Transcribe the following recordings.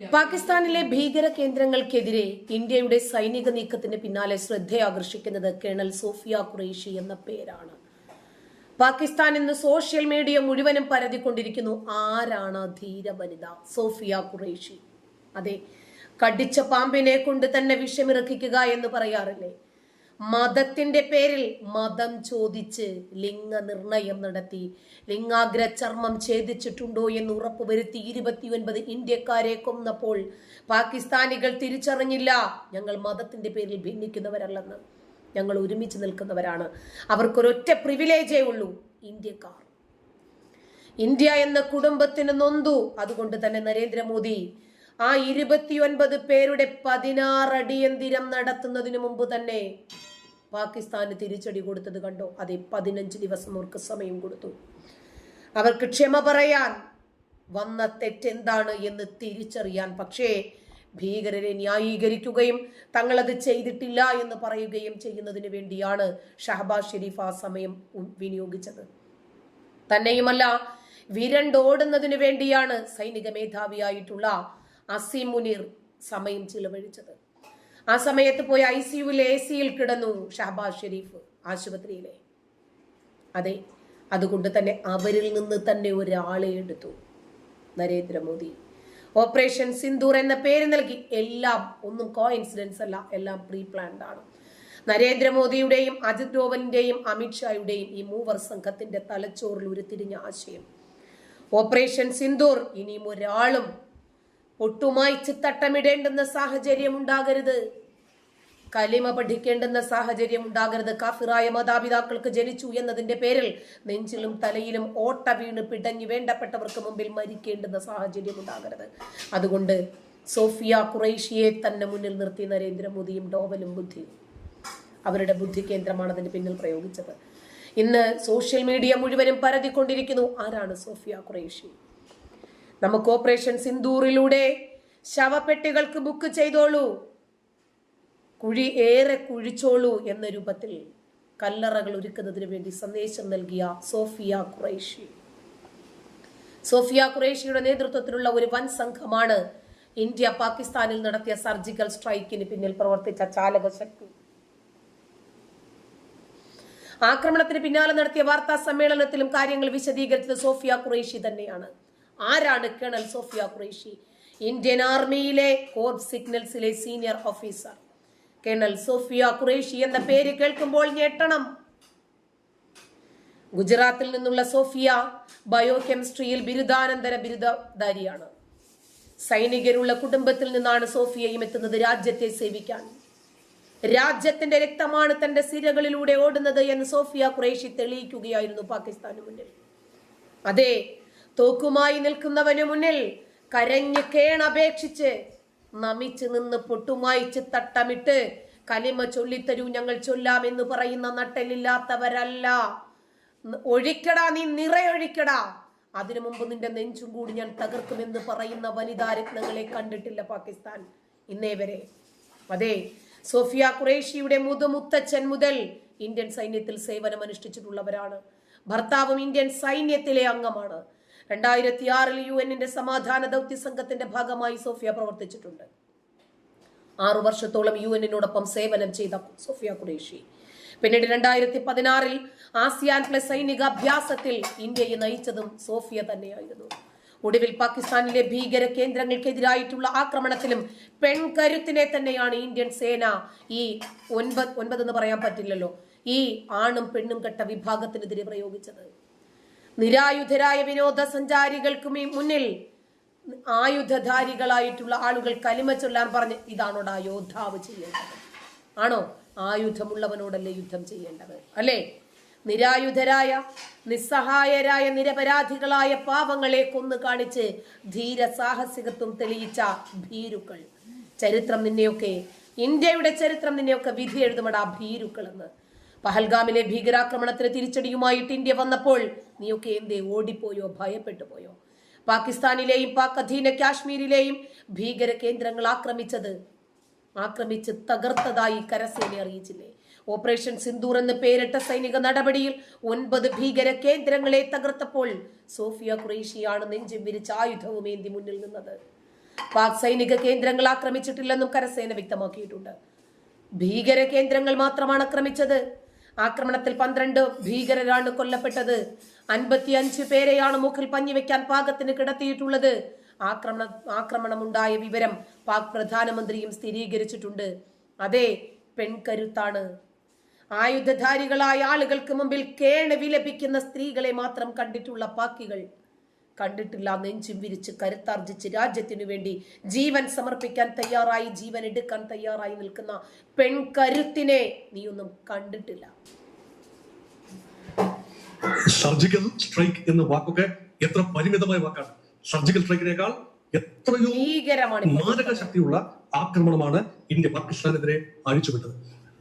പാകിസ്ഥാനിലെ ഭീകര കേന്ദ്രങ്ങൾക്കെതിരെ ഇന്ത്യയുടെ സൈനിക നീക്കത്തിന് പിന്നാലെ ശ്രദ്ധയാകർഷിക്കുന്നത് കേണൽ സോഫിയ ഖുറേഷി എന്ന പേരാണ്. പാകിസ്ഥാൻ ഇന്ന് സോഷ്യൽ മീഡിയ മുഴുവനും പരതിക്കൊണ്ടിരിക്കുന്നു. ആരാണ് ധീര വനിത? സോഫിയ ഖുറേഷി. അതെ കടിച്ച പാമ്പിനെ കൊണ്ട് തന്നെ വിഷമിറക്കിക്കുക എന്ന് പറയാറില്ലേ? മതത്തിന്റെ പേരിൽ മതം ചോദിച്ച് ലിംഗ നിർണയം നടത്തി. ലിംഗാഗ്ര ചർമ്മം ഛേദിച്ചിട്ടുണ്ടോ എന്ന് ഉറപ്പുവരുത്തി ഇരുപത്തിയൊൻപത് ഇന്ത്യക്കാരെ കൊന്നപ്പോൾ പാകിസ്ഥാനികൾ തിരിച്ചറിഞ്ഞില്ല. ഞങ്ങൾ മതത്തിന്റെ പേരിൽ ഭിന്നിക്കുന്നവരല്ലെന്ന്. ഞങ്ങൾ ഒരുമിച്ച് നിൽക്കുന്നവരാണ്. അവർക്കൊരൊറ്റ പ്രിവിലേജേ ഉള്ളൂ ഇന്ത്യക്കാർ. ഇന്ത്യ എന്ന കുടുംബത്തിന് നൊന്തു. അതുകൊണ്ട് തന്നെ നരേന്ദ്രമോദി ആ ഇരുപത്തിയൊൻപത് പേരുടെ പതിനാറടിയന്തിരം നടത്തുന്നതിന് മുമ്പ് തന്നെ പാകിസ്ഥാന് തിരിച്ചടി കൊടുത്തത് കണ്ടോ? അതെ പതിനഞ്ച് ദിവസം അവർക്ക് സമയം കൊടുത്തു. അവർക്ക് ക്ഷമ പറയാൻ വന്ന തെറ്റെന്താണ് എന്ന് തിരിച്ചറിയാൻ പക്ഷേ ഭീകരരെ ന്യായീകരിക്കുകയും തങ്ങളത് ചെയ്തിട്ടില്ല എന്ന് പറയുകയും ചെയ്യുന്നതിന് വേണ്ടിയാണ് ഷഹബാസ് ഷെരീഫ് ആ സമയം വിനിയോഗിച്ചത്. തന്നെയുമല്ല വിരണ്ടോടുന്നതിന് വേണ്ടിയാണ് സൈനിക മേധാവിയായിട്ടുള്ള അസീം മുനീർ സമയം ചിലവഴിച്ചത്. ആ സമയത്ത് പോയി ഐ സിയുവിൽ എ സിയിൽ കിടന്നു ഷഹബാസ് ഷെരീഫ് ആശുപത്രിയിലെ. അതെ അതുകൊണ്ട് തന്നെ അവരിൽ നിന്ന് തന്നെ ഒരാളെ എടുത്തു. നരേന്ദ്രമോദി. ഓപ്പറേഷൻ സിന്ദൂർ എന്ന പേര് നൽകി. എല്ലാം ഒന്നും കോ ഇൻസിഡൻസ് അല്ല എല്ലാം പ്രീ പ്ലാൻഡ് ആണ്. നരേന്ദ്രമോദിയുടെയും അജിത് ഡോവലിന്റെയും അമിത്ഷായുടെയും ഈ മൂവർ സംഘത്തിന്റെ തലച്ചോറിൽ ഉരുത്തിരിഞ്ഞ ആശയം. ഓപ്പറേഷൻ സിന്ദൂർ ഇനിയും ഒരാളും ഒട്ടുമായിച്ച് തട്ടമിടേണ്ടുന്ന സാഹചര്യം ഉണ്ടാകരുത്. കലിമ പഠിക്കേണ്ടെന്ന സാഹചര്യം ഉണ്ടാകരുത്. കാഫിറായ മാതാപിതാക്കൾക്ക് ജനിച്ചു എന്നതിന്റെ പേരിൽ നെഞ്ചിലും തലയിലും ഓട്ട വീണ് പിടഞ്ഞു വേണ്ടപ്പെട്ടവർക്ക് മുമ്പിൽ മരിക്കേണ്ടുന്ന സാഹചര്യം ഉണ്ടാകരുത്. അതുകൊണ്ട് സോഫിയ ഖുറൈഷിയെ തന്നെ മുന്നിൽ നിർത്തി നരേന്ദ്രമോദിയും ഡോവലും ബുദ്ധിയും അവരുടെ ബുദ്ധി കേന്ദ്രമാണ് അതിന് പിന്നിൽ പ്രയോഗിച്ചത്. ഇന്ന് സോഷ്യൽ മീഡിയ മുഴുവനും പരതിക്കൊണ്ടിരിക്കുന്നു. ആരാണ് സോഫിയ ഖുറൈഷി നമുക്ക് ഓപ്പറേഷൻ സിന്ദൂറിലൂടെ ശവപ്പെട്ടികൾക്ക് ബുക്ക് ചെയ്തോളൂ. കുഴി ഏറെ കുഴിച്ചോളൂ എന്ന രൂപത്തിൽ കല്ലറകൾ ഒരുക്കുന്നതിന് വേണ്ടി സന്ദേശം നൽകിയ സോഫിയ ഖുറൈഷി. സോഫിയ ഖുറൈഷിയുടെ നേതൃത്വത്തിലുള്ള ഒരു വൻ സംഘമാണ് ഇന്ത്യ പാകിസ്ഥാനിൽ നടത്തിയ സർജിക്കൽ സ്ട്രൈക്കിന് പിന്നിൽ പ്രവർത്തിച്ച ചാലക ശക്തി. ആക്രമണത്തിന് പിന്നാലെ നടത്തിയ വാർത്താ സമ്മേളനത്തിലും കാര്യങ്ങൾ വിശദീകരിച്ചത് സോഫിയ ഖുറൈഷി തന്നെയാണ്. ആരാണ് കേണൽ സോഫിയ ഖുറൈഷി ഇന്ത്യൻ ആർമിയിലെ corps സിഗ്നൽസിലെ senior officer. Colonel Sofiya Qureshi എന്ന പേര് കേൾക്കുമ്പോൾ ഞെട്ടണം. ഗുജറാത്തിൽ നിന്നുള്ള സോഫിയ ബയോ ബയോകെമിസ്ട്രിയിൽ ബിരുദാനന്തര ബിരുദധാരിയാണ്. സൈനികരുള്ള കുടുംബത്തിൽ നിന്നാണ് സോഫിയയും എത്തുന്നത് രാജ്യത്തെ സേവിക്കാൻ. രാജ്യത്തിന്റെ രക്തമാണ് തന്റെ സിരകളിലൂടെ ഓടുന്നത് എന്ന് സോഫിയ ഖുറേഷി തെളിയിക്കുകയായിരുന്നു പാകിസ്ഥാന് മുന്നിൽ. അതെ തോക്കുമായി നിൽക്കുന്നവന് മുന്നിൽ കരഞ്ഞു കേണപേക്ഷിച്ച് നമിച്ച് നിന്ന് പൊട്ടുമായിച്ച് തട്ടമിട്ട് കലിമ ചൊല്ലിത്തരൂ ഞങ്ങൾ ചൊല്ലാം എന്ന് പറയുന്ന നട്ടലില്ലാത്തവരല്ല ഒഴിക്കടാ നീ നിറയൊഴിക്കടാ അതിനു മുമ്പ് നിന്റെ നെഞ്ചും കൂടി ഞാൻ തകർക്കുമെന്ന് പറയുന്ന വനിതാ രത്നങ്ങളെ കണ്ടിട്ടില്ല പാകിസ്ഥാൻ. ഇന്നേ വരെ. അതെ സോഫിയ ഖുറേഷിയുടെ മുതുമുത്തച്ഛൻ മുതൽ ഇന്ത്യൻ സൈന്യത്തിൽ സേവനമനുഷ്ഠിച്ചിട്ടുള്ളവരാണ്. ഭർത്താവും ഇന്ത്യൻ സൈന്യത്തിലെ അംഗമാണ്. രണ്ടായിരത്തി ആറിൽ യു എന്നിന്റെ സമാധാന ദൗത്യ സംഘത്തിന്റെ ഭാഗമായി സോഫിയ പ്രവർത്തിച്ചിട്ടുണ്ട്. ആറു വർഷത്തോളം യു എന്നിനോടൊപ്പം സേവനം ചെയ്ത സോഫിയ ഖുറേഷി. പിന്നീട് രണ്ടായിരത്തി പതിനാറിൽ ആസിയാൻ പ്ലസ് സൈനിക അഭ്യാസത്തിൽ ഇന്ത്യയെ നയിച്ചതും സോഫിയ തന്നെയായിരുന്നു. ഒടുവിൽ പാകിസ്ഥാനിലെ ഭീകര കേന്ദ്രങ്ങൾക്കെതിരായിട്ടുള്ള ആക്രമണത്തിലും പെൺകരുത്തിനെ തന്നെയാണ് ഇന്ത്യൻ സേന ഈ ഒൻപത് ഒൻപത് എന്ന് പറയാൻ പറ്റില്ലല്ലോ ഈ ആണും പെണ്ണും കെട്ട വിഭാഗത്തിനെതിരെ പ്രയോഗിച്ചത്. നിരായുധരായ വിനോദസഞ്ചാരികൾക്കും മുന്നിൽ ആയുധധാരികളായിട്ടുള്ള ആളുകൾ കലിമ ചൊല്ലാൻ പറഞ്ഞ് ഇതാണോടാ യോദ്ധാവ് ചെയ്യേണ്ടത്? ആണോ? ആയുധമുള്ളവനോടല്ലേ യുദ്ധം ചെയ്യേണ്ടത്? അല്ലേ? നിരായുധരായ നിസ്സഹായരായ നിരപരാധികളായ പാവങ്ങളെ കൊന്നു കാണിച്ച് ധീര സാഹസികത്വം തെളിയിച്ച ഭീരുക്കൾ. ചരിത്രം നിന്നെയൊക്കെ ഇന്ത്യയുടെ ചരിത്രം നിന്നെയൊക്കെ വിധി എഴുതുമടാ ഭീരുക്കൾ എന്ന് പഹൽഗാമിലെ ഭീകരാക്രമണത്തിന് തിരിച്ചടിയുമായിട്ട് ഇന്ത്യ വന്നപ്പോൾ നീയൊക്കെ എന്തേ ഓടിപ്പോയോ? ഭയപ്പെട്ടു പോയോ പാകിസ്ഥാനിലെയും പാക് അധീന കാശ്മീരിലെയും ഭീകര കേന്ദ്രങ്ങൾ ആക്രമിച്ചത് ആക്രമിച്ച് തകർത്തതായി കരസേന അറിയിച്ചില്ലേ? ഓപ്പറേഷൻ സിന്ദൂർ എന്ന് പേരിട്ട സൈനിക നടപടിയിൽ ഒൻപത് ഭീകര കേന്ദ്രങ്ങളെ തകർത്തപ്പോൾ സോഫിയ ഖുറേഷിയാണ് നെഞ്ചും വിരിച്ച ആയുധവും ഏന്തി മുന്നിൽ നിന്നത്. പാക് സൈനിക കേന്ദ്രങ്ങൾ ആക്രമിച്ചിട്ടില്ലെന്നും കരസേന വ്യക്തമാക്കിയിട്ടുണ്ട്. ഭീകര കേന്ദ്രങ്ങൾ മാത്രമാണ് ആക്രമിച്ചത്. ആക്രമണത്തിൽ പന്ത്രണ്ട് ഭീകരരാണ് കൊല്ലപ്പെട്ടത്. അൻപത്തിയഞ്ച് പേരെയാണ് മൂക്കിൽ പഞ്ഞിവെക്കാൻ പാകത്തിന് കിടത്തിയിട്ടുള്ളത്. ആക്രമണ ആക്രമണമുണ്ടായ വിവരം പാക് പ്രധാനമന്ത്രിയും സ്ഥിരീകരിച്ചിട്ടുണ്ട്. അതെ പെൺകരുത്താണ്. ആയുധധാരികളായ ആളുകൾക്ക് മുമ്പിൽ കേണ വിലപിക്കുന്ന സ്ത്രീകളെ മാത്രം കണ്ടിട്ടുള്ള പാക്കികൾ കണ്ടിട്ടില്ല നെഞ്ചും വിരിച്ച് കരുത്താർജിച്ച് രാജ്യത്തിനു വേണ്ടി ജീവൻ സമർപ്പിക്കാൻ തയ്യാറായി ജീവൻ എടുക്കാൻ തയ്യാറായി നിൽക്കുന്ന പെൺകരുത്തിനെ ഒന്നും കണ്ടിട്ടില്ല. സർജിക്കൽ സ്ട്രൈക്ക് എന്ന വാക്കൊക്കെ എത്ര പരിമിതമായ വാക്കാണ്. സർജിക്കൽ സ്ട്രൈക്കിനേക്കാൾ എത്രയോ. മാരക ശക്തിയുള്ള ആക്രമണമാണ് ഇന്ത്യ പാകിസ്ഥാനെതിരെ അഴിച്ചുവിട്ടത്.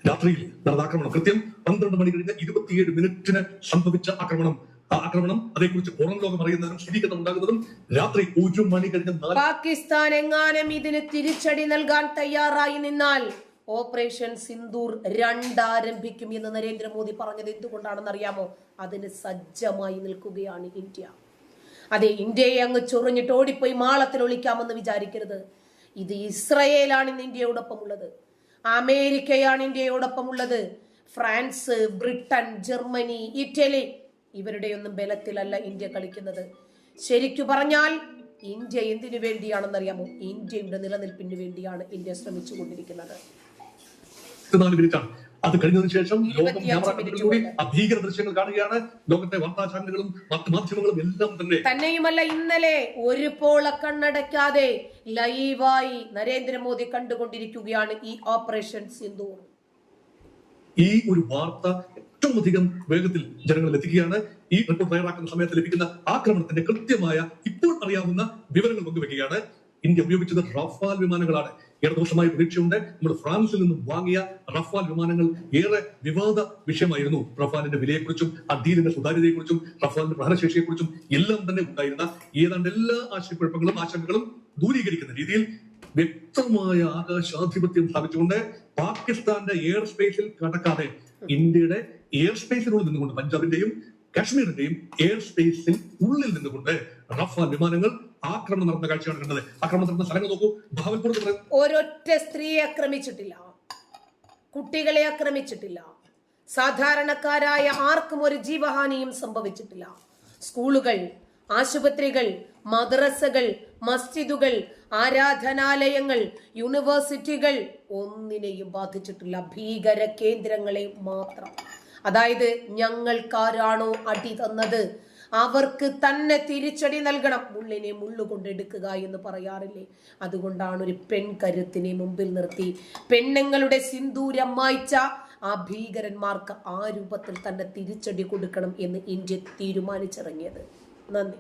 രാത്രിയിൽ നടന്ന ആക്രമണം. കൃത്യം പന്ത്രണ്ട് മണി കഴിഞ്ഞ ഇരുപത്തിയേഴ് മിനിറ്റിന് സംഭവിച്ച ആക്രമണം. ആക്രമണം അതേക്കുറിച്ച് പുറം ലോകം അറിയുന്നതിനും സ്ഥിരീകരണം ഉണ്ടാകുന്നതും രാത്രി ഒരു മണി കഴിഞ്ഞ പാകിസ്ഥാൻ എങ്ങാനും ഇതിന് തിരിച്ചടി നൽകാൻ തയ്യാറായി നിന്നാൽ ഓപ്പറേഷൻ സിന്ദൂർ രണ്ടാരംഭിക്കും എന്ന് നരേന്ദ്രമോദി പറഞ്ഞത് എന്തുകൊണ്ടാണെന്ന് അറിയാമോ? അതിന് സജ്ജമായി നിൽക്കുകയാണ് ഇന്ത്യ. അതെ ഇന്ത്യയെ അങ്ങ് ചൊറിഞ്ഞിട്ട് ഓടിപ്പോയി മാളത്തിൽ ഒളിക്കാമെന്ന് വിചാരിക്കരുത്. ഇത് ഇസ്രയേലാണ് ഇന്ന് ഇന്ത്യയോടൊപ്പം ഉള്ളത് അമേരിക്കയാണ് ഇന്ത്യയോടൊപ്പം ഉള്ളത് ഫ്രാൻസ് ബ്രിട്ടൻ ജർമ്മനി ഇറ്റലി ഇവരുടെയൊന്നും ബലത്തിലല്ല ഇന്ത്യ കളിക്കുന്നത്. ശരിക്കു പറഞ്ഞാൽ ഇന്ത്യ എന്തിനു വേണ്ടിയാണെന്നറിയാമോ? ഇന്ത്യയുടെ നിലനിൽപ്പിന് വേണ്ടിയാണ് ഇന്ത്യ ശ്രമിച്ചു കൊണ്ടിരിക്കുന്നത് അത് കഴിഞ്ഞതിനു ശേഷം ലോകം ക്യാമറകളിലൂടെ ക്യാമറ മിനിറ്റ് കണ്ണുകളിലൂടെ കൊണ്ട്. ഭീകര ദൃശ്യങ്ങൾ കാണുകയാണ്. ലോകത്തെ വാർത്താ ചാനലുകളും മറ്റു മാധ്യമങ്ങളും എല്ലാം തന്നെ. തന്നെയുമല്ല ഇന്നലെ ഒരു പോള കണ്ണടയ്ക്കാതെ ലൈവായി നരേന്ദ്രമോദി കണ്ടുകൊണ്ടിരിക്കുകയാണ് ഈ ഓപ്പറേഷൻ സിന്ധു ഈ ഒരു വാർത്ത ഏറ്റവും അധികം വേഗത്തിൽ ജനങ്ങളിൽ എത്തിക്കുകയാണ്. ഈ റിപ്പോർട്ട് തയ്യാറാക്കുന്ന സമയത്ത് ലഭിക്കുന്ന ആക്രമണത്തിന്റെ കൃത്യമായ ഇപ്പോൾ അറിയാവുന്ന വിവരങ്ങൾ പങ്കുവെക്കുകയാണ്. ഇന്ത്യ ഉപയോഗിച്ചത് റഫാൽ വിമാനങ്ങളാണ്. ഏറെ ദിവസമായി പ്രതീക്ഷയുണ്ട്. നമ്മൾ ഫ്രാൻസിൽ നിന്നും വാങ്ങിയ റഫാൽ വിമാനങ്ങൾ ഏറെ വിവാദ വിഷയമായിരുന്നു. റഫാലിന്റെ വിലയെക്കുറിച്ചും ആ ഡീലിന്റെ സുതാര്യതയെക്കുറിച്ചും റഫാലിന്റെ പ്രഹരശേഷിയെക്കുറിച്ചും എല്ലാം തന്നെ ഉണ്ടായിരുന്ന ഏതാണ്ട് എല്ലാ ആശയക്കുഴപ്പങ്ങളും ആശങ്കകളും ദൂരീകരിക്കുന്ന രീതിയിൽ വ്യക്തമായ ആകാശാധിപത്യം സ്ഥാപിച്ചുകൊണ്ട് പാകിസ്ഥാന്റെ എയർ സ്പേസിൽ കടക്കാതെ ഇന്ത്യയുടെ എയർ സ്പേസിനുള്ളിൽ നിന്നുകൊണ്ട് പഞ്ചാബിന്റെയും കാശ്മീരിന്റെയും എയർ സ്പേസിൽ ഉള്ളിൽ നിന്നുകൊണ്ട് റഫാൽ വിമാനങ്ങൾ ആക്രമണം നടന്ന കാഴ്ചയാണ് കണ്ടത്. ആക്രമണം നടന്ന സ്ഥലങ്ങൾ നോക്കൂ. ഭാവൽപൂർ ഒരൊറ്റ സ്ത്രീയെ ആക്രമിച്ചിട്ടില്ല. കുട്ടികളെ ആക്രമിച്ചിട്ടില്ല. സാധാരണക്കാരായ ആർക്കും ഒരു ജീവഹാനിയും സംഭവിച്ചിട്ടില്ല. സ്കൂളുകൾ ആശുപത്രികൾ മദ്രസകൾ മസ്ജിദുകൾ ആരാധനാലയങ്ങൾ യൂണിവേഴ്സിറ്റികൾ ഒന്നിനെയും ബാധിച്ചിട്ടില്ല. ഭീകര കേന്ദ്രങ്ങളെ മാത്രം. അതായത് ഞങ്ങൾക്കാരാണോ അടി തന്നത്? അവർക്ക് തന്നെ തിരിച്ചടി നൽകണം. മുള്ളിനെ മുള്ളുകൊണ്ട് എടുക്കുക എന്ന് പറയാറില്ലേ? അതുകൊണ്ടാണ് ഒരു പെൺകരുത്തിനെ മുമ്പിൽ നിർത്തി പെണ്ണുങ്ങളുടെ സിന്ദൂരം മായ്ച്ച ആ ഭീകരന്മാർക്ക് ആ രൂപത്തിൽ തന്നെ തിരിച്ചടി കൊടുക്കണം എന്ന് ഇന്ത്യ തീരുമാനിച്ചിറങ്ങിയത്. നന്ദി.